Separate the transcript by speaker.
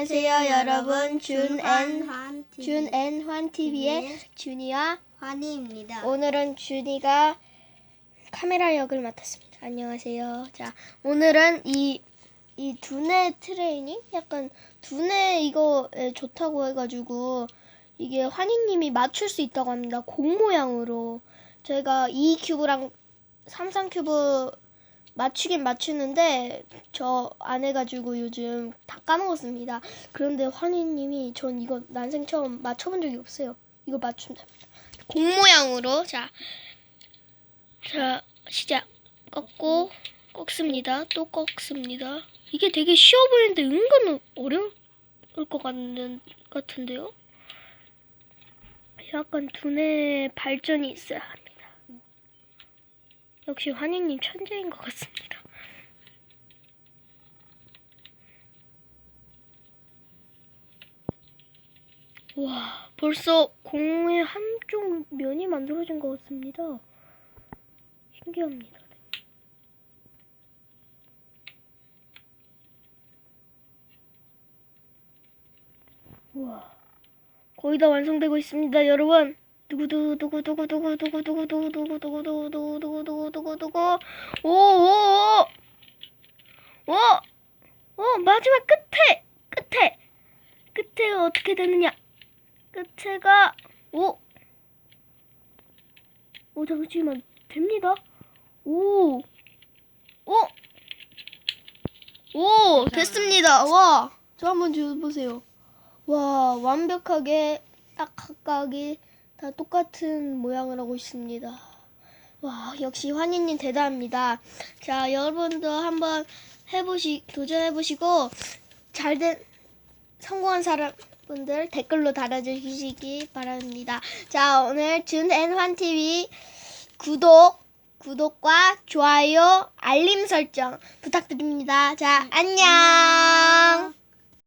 Speaker 1: 안녕하세요, 여러분. 준앤. 준앤 환 TV의 준이와
Speaker 2: 환희입니다.
Speaker 1: 오늘은 준이가 카메라 역을 맡았습니다. 안녕하세요. 자, 오늘은 이, 이 두뇌 트레이닝? 약간 두뇌 이거 에, 좋다고 해가지고 이게 환희님이 맞출 수 있다고 합니다. 공 모양으로. 저희가 2 큐브랑 3, 3 큐브 맞추긴 맞추는데 저 안 해가지고 요즘 다 까먹었습니다. 그런데 환희님이 전 이거 난생 처음 맞춰본 적이 없어요. 이거 맞춘답니다. 공 모양으로 자, 자 시작 꺾고 꺾습니다. 또 꺾습니다. 이게 되게 쉬워 보이는데 은근 어려울 것 같는 같은데요? 약간 두뇌 발전이 있어야 합니다. 역시 환희님 천재인 것 같습니다. 와, 벌써 공의 한쪽 면이 만들어진 것 같습니다. 신기합니다. 우와, 거의 다 완성되고 있습니다, 여러분. 두구두 두구 두구 두구 두구 두구 두구 두구 두구 두구 두구 두구 두구 두구 두구 오오오 오! 오 마지막 끝에 끝에 끝에 어떻게 되느냐 끝에가 오! 오 잠시만 됩니다 오! 오! 오 됐습니다 와저 한번 줘보세요 와 완벽하게 딱 각각이 다 똑같은 모양을 하고 있습니다. 와, 역시 환희님 대단합니다. 자, 여러분도 한번 해보시, 도전해보시고, 잘 된, 성공한 사람분들 댓글로 달아주시기 바랍니다. 자, 오늘 준앤환TV 구독, 구독과 좋아요, 알림 설정 부탁드립니다. 자, 안녕!